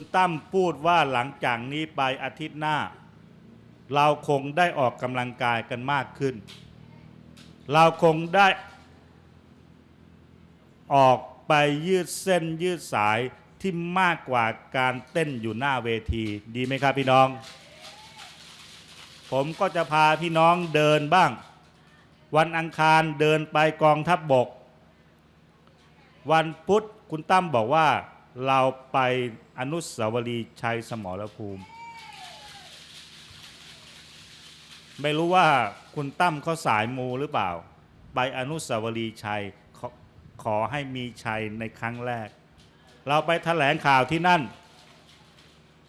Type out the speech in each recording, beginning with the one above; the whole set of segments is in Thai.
คุณตั้มพูดว่าหลังจากนี้ไปอาทิตย์หน้า เราคงได้ออกกำลังกายกันมากขึ้น เราคงได้ออกไปยืดเส้นยืดสายที่มากกว่าการเต้นอยู่หน้าเวทีดีไหมครับพี่น้อง ผมก็จะพาพี่น้องเดินบ้าง วันอังคารเดินไปกองทัพบบก วันพุธคุณตั้มบอกว่าเราไป อนุสาวรีย์ชัยสมรภูมิ ไม่รู้ว่าคุณตั้มเขาสายมูหรือเปล่า ไปอนุสาวรีย์ชัยขอขอให้มีชัยในครั้งแรก เราไปแถลงข่าวที่นั่น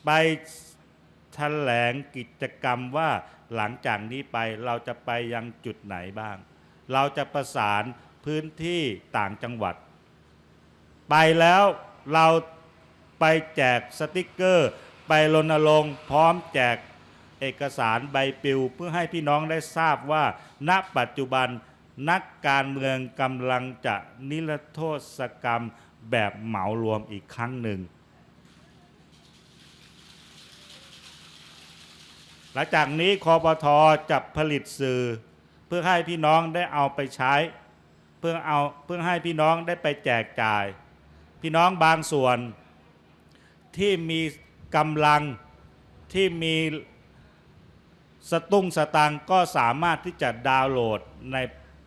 ไปแถลงกิจกรรมว่าหลังจากนี้ไปเราจะไปยังจุดไหนบ้าง เราจะประสานพื้นที่ต่างจังหวัด ไปแล้วเรา ไปแจกสติกเกอร์ ไปรณรงค์พร้อมแจกเอกสารใบปลิว เพื่อให้พี่น้องได้ทราบว่า ณปัจจุบันนักการเมืองกำลังจะนิรโทษกรรมแบบเหมารวมอีกครั้งหนึ่ง หลังจากนี้คอปทจะผลิตสื่อ เพื่อให้พี่น้องได้เอาไปใช้ เพื่อเอาเพื่อให้พี่น้องได้ไปแจกจ่าย พี่น้องบางส่วน ที่มีกำลังที่มีสตุ้งสตังก็สามารถที่จะดาวน์โหลดใน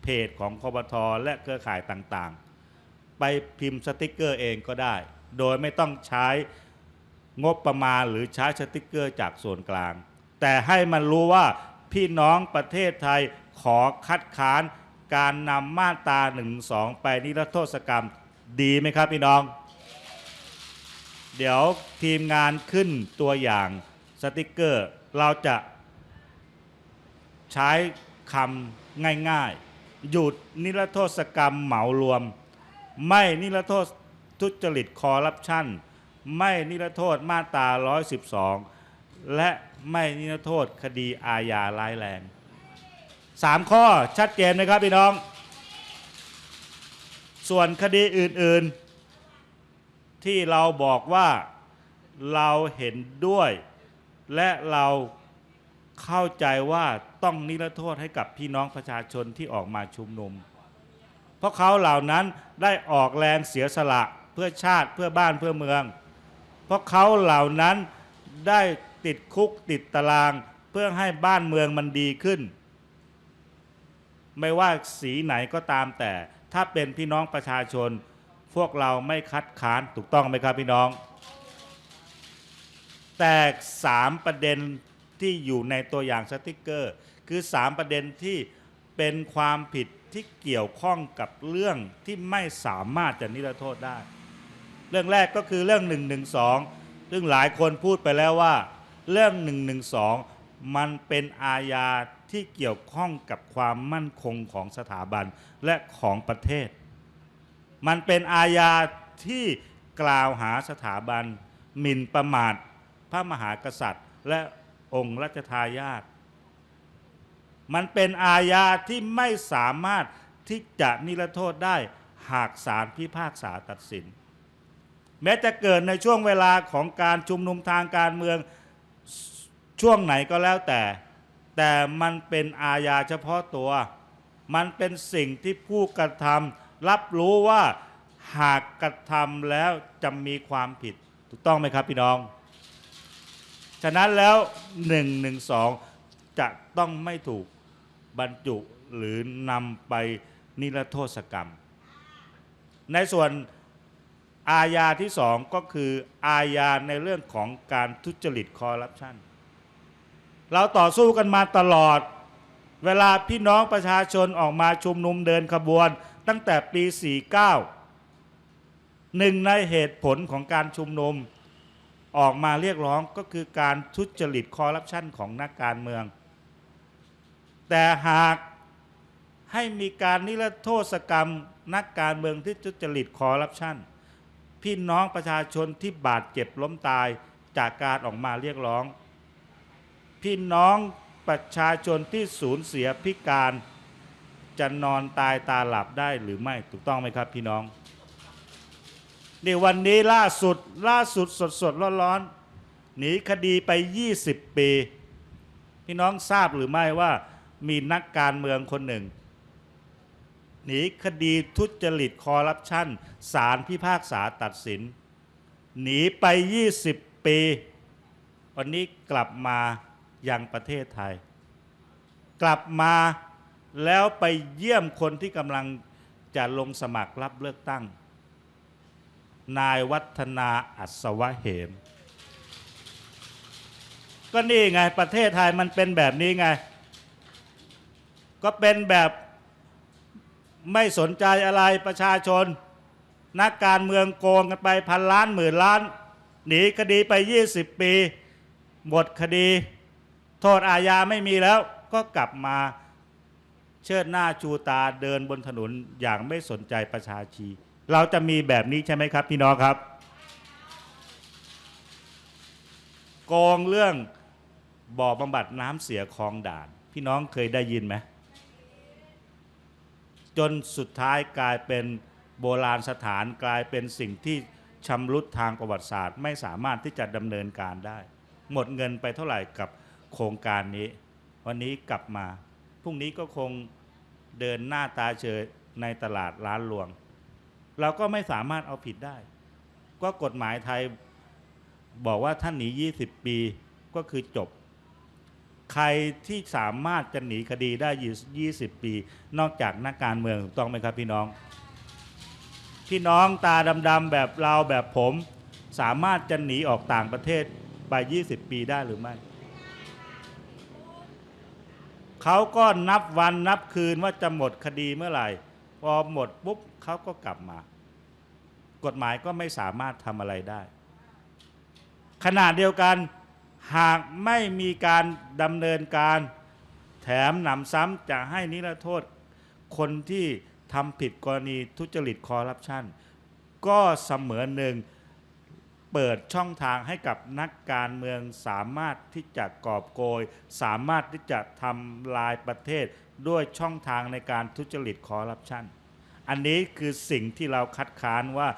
เพจของคอปทและเครือข่ายต่างๆ ไปพิมพ์สติกเกอร์เองก็ได้ โดยไม่ต้องใช้งบประมาณหรือใช้สติกเกอร์จากส่วนกลาง แต่ให้มันรู้ว่าพี่น้องประเทศไทยขอคัดค้านการนำมาตรา1นึไปนิรโทษกรรมดีไหมครับพี่น้อง เดี๋ยวทีมงานขึ้นตัวอย่างสติกเกอร์ เราจะใช้คำง่ายๆ หยุดนิรโทษกรรมเหมารวม ไม่นิรโทษทุจริตคอร์รัปชันไม่นิรโทษมาตรา 112 และไม่นิรโทษคดีอาญาร้ายแรงสามข้อชัดเจนไหมครับพี่น้อง ส่วนคดีอื่นๆ ที่เราบอกว่าเราเห็นด้วย และเราเข้าใจว่าต้องนิรโทษให้กับพี่น้องประชาชนที่ออกมาชุมนุม เพราะเขาเหล่านั้นได้ออกแรงเสียสละเพื่อชาติเพื่อบ้านเพื่อเมือง เพราะเขาเหล่านั้นได้ติดคุกติดตารางเพื่อให้บ้านเมืองมันดีขึ้น ไม่ว่าสีไหนก็ตามแต่ถ้าเป็นพี่น้องประชาชน พวกเราไม่คัดค้านถูกต้องไหมครับพี่น้อง แต่สามประเด็นที่อยู่ในตัวอย่างสติกเกอร์ คือสามประเด็นที่เป็นความผิดที่เกี่ยวข้องกับเรื่องที่ไม่สามารถจะนิรโทษได้ เรื่องแรกก็คือเรื่อง112ซึ่งหลายคนพูดไปแล้วว่า เรื่อง112มันเป็นอาญาที่เกี่ยวข้องกับความมั่นคงของสถาบันและของประเทศ มันเป็นอาญาที่กล่าวหาสถาบันหมิ่นประมาทพระมหากษัตริย์ และองค์รัชทายาทมันเป็นอาญาที่ไม่สามารถที่จะนิรโทษได้หากศาลพิพากษาตัดสิน แม้จะเกิดในช่วงเวลาของการชุมนุมทางการเมืองช่วงไหนก็แล้วแต่ แต่มันเป็นอาญาเฉพาะตัว มันเป็นสิ่งที่ผู้กระทำ รับรู้ว่าหากกระทำแล้วจะมีความผิดถูกต้องไหมครับพี่น้อง ฉะนั้นแล้ว1นึจะต้องไม่ถูกบรรจุหรือนำไปนิรโทษกรรม ในส่วนอาญาที่สองก็คืออาญาในเรื่องของการทุจริตคอร์รัปชันเราต่อสู้กันมาตลอด เวลาพี่น้องประชาชนออกมาชุมนุมเดินขบวน ตั้งแต่ปี 49 หนึ่งในเหตุผลของการชุมนุมออกมาเรียกร้องก็คือการทุจริตคอร์รัปชันของนักการเมือง แต่หากให้มีการนิรโทษกรรมนักการเมืองที่ทุจริตคอร์รัปชันพี่น้องประชาชนที่บาดเจ็บล้มตายจากการออกมาเรียกร้อง พี่น้องประชาชนที่สูญเสียพิการ จะนอนตายตาหลับได้หรือไม่ถูกต้องไหมครับพี่น้องนี่วันนี้ล่าสุดล่าสุดสดสดร้อนร้อนๆหนีคดีไป 20 ปี พี่น้องทราบหรือไม่ว่ามีนักการเมืองคนหนึ่ง หนีคดีทุจริตคอร์รัปชันศาลพิพากษาตัดสิน หนีไป 20 ปี วันนี้กลับมายังประเทศไทย กลับมา แล้วไปเยี่ยมคนที่กำลังจะลงสมัครรับเลือกตั้ง นายวัฒนาอัศวะเหม ก็นี่ไงประเทศไทยมันเป็นแบบนี้ไง ก็เป็นแบบไม่สนใจอะไรประชาชน นักการเมืองโกงกันไปพันล้านหมื่นล้าน หนีคดีไป 20 ปี หมดคดี โทษอาญาไม่มีแล้วก็กลับมา เชิดหน้าชูตาเดินบนถนนอย่างไม่สนใจประชาชี เราจะมีแบบนี้ใช่ไหมครับ พี่น้องครับโกงเรื่องบ่อบำบัดน้ำเสียคลองด่าน พี่น้องเคยได้ยินไหมจนสุดท้ายกลายเป็นโบราณสถานกลายเป็นสิ่งที่ชำรุดทางประวัติศาสตร์ ไม่สามารถที่จะดำเนินการได้ หมดเงินไปเท่าไหร่กับโครงการนี้ วันนี้กลับมา พรุ่งนี้ก็คงเดินหน้าตาเฉยในตลาดร้านรวง เราก็ไม่สามารถเอาผิดได้ ก็กฎหมายไทยบอกว่าท่านหนี 20 ปีก็คือจบ ใครที่สามารถจะหนีคดีได้อยู่20 ปี นอกจากนักการเมืองถูกต้องไหมครับพี่น้อง พี่น้องตาดำๆแบบเราแบบผม สามารถจะหนีออกต่างประเทศไป 20 ปีได้หรือไม่ เขาก็นับวันนับคืนว่าจะหมดคดีเมื่อไหร่ พอหมดปุ๊บเขาก็กลับมา กฎหมายก็ไม่สามารถทำอะไรได้ ขณะเดียวกันหากไม่มีการดำเนินการแถมหนำซ้ำจะให้นิรโทษ คนที่ทำผิดกรณีทุจริตคอร์รัปชันก็เสมือนหนึ่ง เปิดช่องทางให้กับนักการเมืองสามารถที่จะกอบโกย สามารถที่จะทำลายประเทศด้วยช่องทางในการทุจริตคอร์รัปชันอันนี้คือสิ่งที่เราคัดค้านว่า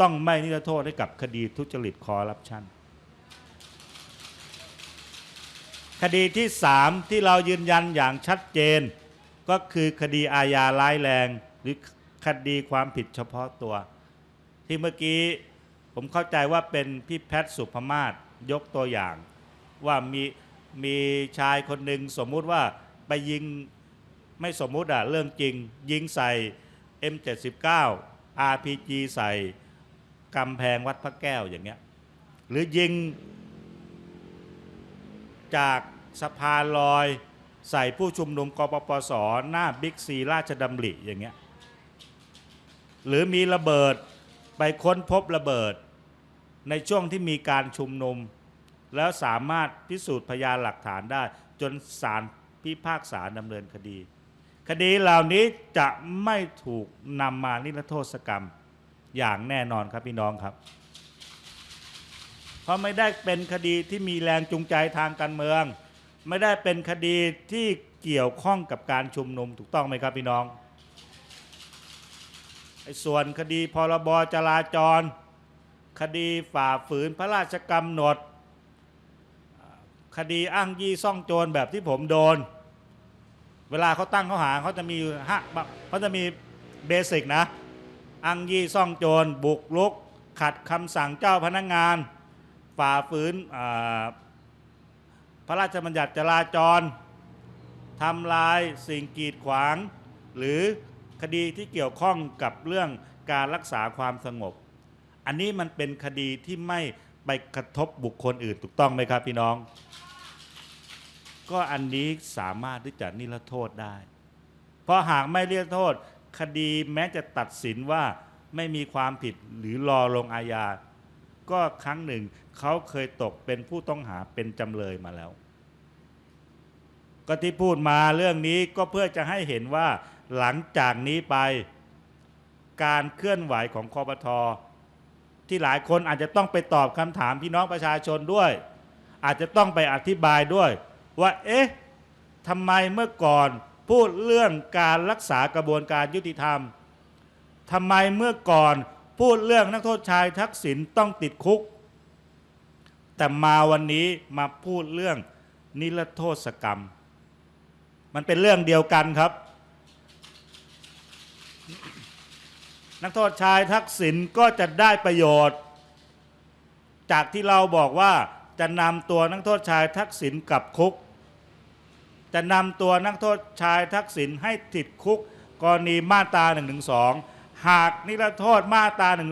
ต้องไม่นิรโทษให้กับคดีทุจริตคอร์รัปชันคดีที่สามที่เรายืนยันอย่างชัดเจน ก็คือคดีอาญาร้ายแรง หรือคดีความผิดเฉพาะตัว ที่เมื่อกี้ ผมเข้าใจว่าเป็นพี่แพทย์สุภมาศยกตัวอย่าง ว่ามีมีชายคนหนึ่งสมมุติว่าไปยิงไม่สมมุติอะเรื่องจริง ยิงใส่ M79 RPG ใส่กำแพงวัดพระแก้วอย่างเงี้ยหรือยิง จากสะพานลอยใส่ผู้ชุมนุมกปปส หน้าบิ๊กซีราชดำริอย่างเงี้ยหรือมีระเบิด ไปค้นพบระเบิด ในช่วงที่มีการชุมนุม แล้วสามารถพิสูจน์พยานหลักฐานได้ จนศาลพิพากษาดำเนินคดี คดีเหล่านี้จะไม่ถูกนำมานิรโทษกรรมอย่างแน่นอนครับพี่น้องครับ เพราะไม่ได้เป็นคดีที่มีแรงจูงใจทางการเมือง ไม่ได้เป็นคดีที่เกี่ยวข้องกับการชุมนุมถูกต้องไหมครับพี่น้อง ส่วนคดีพรบจราจร คดีฝ่าฝืนพระราชกำหนด คดีอ้างยี่ซ่องโจรแบบที่ผมโดน เวลาเขาตั้งเขาหาเขาจะมีฮะเขาจะมีเบสิกนะอ้างยี่ซ่องโจร บุกรุก ขัดคำสั่งเจ้าพนักงาน ฝ่าฝืนพระราชบัญญัติจราจรทำลายสิ่งกีดขวาง หรือ คดีที่เกี่ยวข้องกับเรื่องการรักษาความสงบ อันนี้มันเป็นคดีที่ไม่ไปกระทบบุคคลอื่นถูกต้องไหมครับพี่น้อง ก็อันนี้สามารถที่จะนิรโทษได้ เพราะหากไม่นิรโทษ คดีแม้จะตัดสินว่าไม่มีความผิดหรือรอลงอาญา ก็ครั้งหนึ่งเขาเคยตกเป็นผู้ต้องหาเป็นจำเลยมาแล้ว ก็ที่พูดมาเรื่องนี้ก็เพื่อจะให้เห็นว่า หลังจากนี้ไปการเคลื่อนไหวของคอปทที่หลายคนอาจจะต้องไปตอบคำถามพี่น้องประชาชนด้วย อาจจะต้องไปอธิบายด้วย ว่าเอ๊ะทำไมเมื่อก่อนพูดเรื่องการรักษากระบวนการยุติธรรมทำไมเมื่อก่อนพูดเรื่องนักโทษชายทักษิณต้องติดคุก แต่มาวันนี้มาพูดเรื่องนิรโทษกรรม มันเป็นเรื่องเดียวกันครับ นักโทษชายทักษิณก็จะได้ประโยชน์ จากที่เราบอกว่าจะนำตัวนักโทษชายทักษิณกลับคุก จะนำตัวนักโทษชายทักษิณให้ติดคุก กรณีมาตรา1นึหากนิรโทษมาตรา1นึ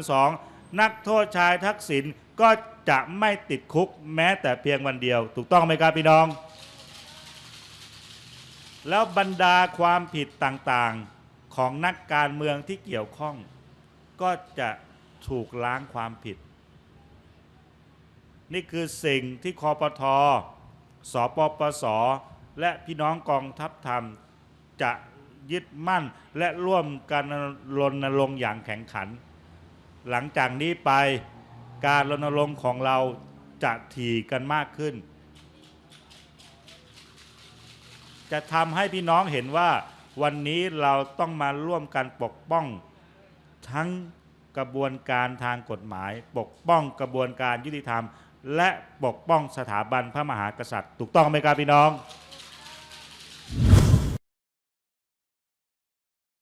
นักโทษชายทักษิณก็จะไม่ติดคุกแม้แต่เพียงวันเดียว ถูกต้องไหมครับพี่น้อง แล้วบรรดาความผิดต่างๆ ของนักการเมืองที่เกี่ยวข้อง ก็จะถูกล้างความผิด นี่คือสิ่งที่คอปทอสปปส และพี่น้องกองทัพธรรมจะยึดมั่นและร่วมกันรณรงค์อย่างแข็งขัน หลังจากนี้ไปการรณรงค์ของเราจะถี่กันมากขึ้น จะทำให้พี่น้องเห็นว่า วันนี้เราต้องมาร่วมกันปกป้องทั้งกระบวนการทางกฎหมาย ปกป้องกระบวนการยุติธรรม และปกป้องสถาบันพระมหากษัตริย์ ถูกต้องไหมครับพี่น้อง